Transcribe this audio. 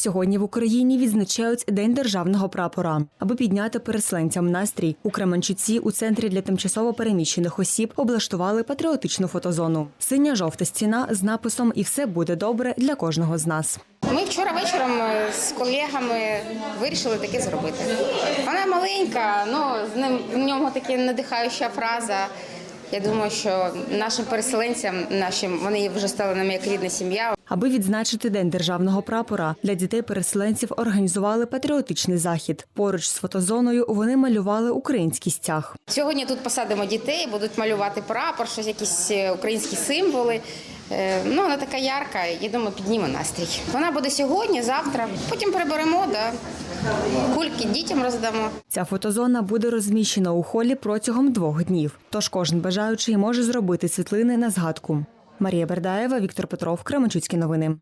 сьогодні в Україні відзначають День державного прапора. Аби підняти переселенцям настрій у Кременчуці у центрі для тимчасово переміщених осіб облаштували патріотичну фотозону. Синя жовта стіна з написом І все буде добре для кожного з нас. Ми вчора вечором е, з колегами вирішили таке зробити. Вона маленька, ну з ним в ньому таки надихаюча фраза. Я думаю, що нашим переселенцям, нашим вони вже стали нам як рідна сім'я. Аби відзначити День державного прапора, для дітей-переселенців організували патріотичний захід. Поруч з фотозоною вони малювали український стяг. Сьогодні тут посадимо дітей, будуть малювати прапор, щось якісь е, українські символи. Е, Ну, вона така ярка, я думаю, підніме настрій. Вона буде сьогодні, завтра. Потім приберемо, да. кульки дітям роздамо. Ця фотозона буде розміщена у холі протягом двох днів. Тож кожен бажаючий може зробити світлини на згадку. Марія Бердаєва, Віктор Петров, Кременчуцькі новини.